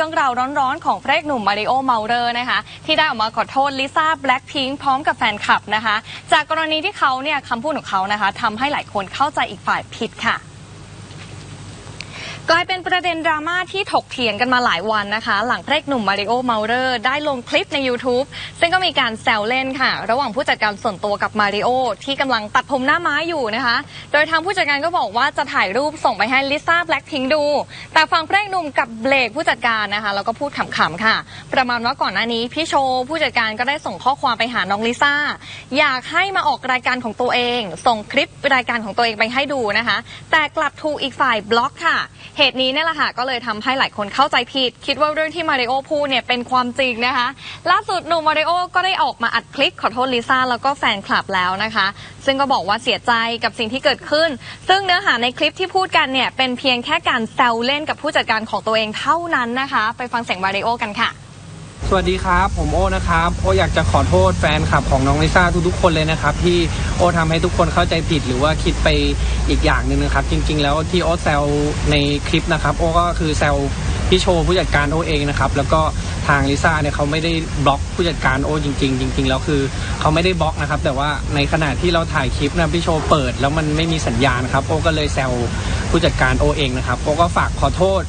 เรื่องราวร้อนๆ ของพระเอกหนุ่มมาริโอเมาเลอร์นะคะ ที่ได้ออกมาขอโทษลิซ่าแบล็คพิงพร้อมกับแฟนคลับนะคะ จากกรณีที่เขาเนี่ยคำพูดของเขานะคะทำให้หลายคนเข้าใจอีกฝ่ายผิดค่ะ กลายเป็นประเด็นดราม่าที่ถกเถียงกันมาหลายวันนะคะ หลังพระเอกหนุ่มมาริโอเมาเลอร์ได้ลงคลิปใน YouTube ซึ่งก็มีการแซวเล่นค่ะ ระหว่างผู้จัดการส่วนตัวกับมาริโอที่กำลังตัดผมหน้าม้าอยู่นะคะ โดยทางผู้จัดการก็บอกว่าจะถ่ายรูปส่งไปให้ลิซ่าแบล็คพิงดู แต่ฝั่งพระเอกหนุ่มกับเบลกผู้จัดการนะคะ แล้วก็พูดขำๆค่ะ ประมาณว่าก่อนหน้านี้พี่โชว์ผู้จัดการก็ได้ส่งข้อความไปหาน้องลิซ่าอยากให้มาออกรายการของตัวเอง ส่งคลิปรายการของตัวเองไปให้ดูนะคะ แต่กลับถูกอีกฝ่ายบล็อกค่ะ เหตุนี้เนี่ยแหละค่ะก็เลยทำให้หลายคนเข้าใจผิด คิดว่าเรื่องที่มาริโอพูดเนี่ยเป็นความจริงนะคะ ล่าสุดหนุ่มมาริโอก็ได้ออกมาอัดคลิปขอโทษลิซ่าแล้วก็แฟนคลับแล้วนะคะ ซึ่งก็บอกว่าเสียใจกับสิ่งที่เกิดขึ้น ซึ่งเนื้อหาในคลิปที่พูดกันเนี่ยเป็นเพียงแค่การแซวเล่นกับผู้จัดการของตัวเองเท่านั้นนะคะ ไปฟังเสียงมาริโอกันค่ะ สวัสดีครับ ผมโอนะครับโออยากจะขอโทษแฟนคลับของน้องลิซ่าทุกๆคนเลยนะครับที่โอทำให้ทุกคนเข้าใจผิดหรือว่าคิดไปอีกอย่างหนึ่งนะครับ จริง ๆ แล้วที่โอแซวในคลิปนะครับโอก็คือแซวพี่โชว์ผู้จัดการโอเองนะครับแล้วก็ทางลิซ่าเนี่ยเขาไม่ได้บล็อกผู้จัดการโอจริง ๆ จริง ๆ แล้วคือเขาไม่ได้บล็อกนะครับแต่ว่าในขณะที่เราถ่ายคลิปนะพี่โชว์เปิด แล้วมันไม่มีสัญญาณครับโอก็เลยแซวผู้จัดการโอเองนะครับโอก็ฝากขอโทษ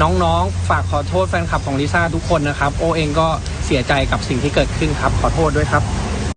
น้องๆ ฝากขอโทษแฟนคลับของลิซ่าทุกคนนะครับ โอเองก็เสียใจกับสิ่งที่เกิดขึ้นครับ ขอโทษด้วยครับ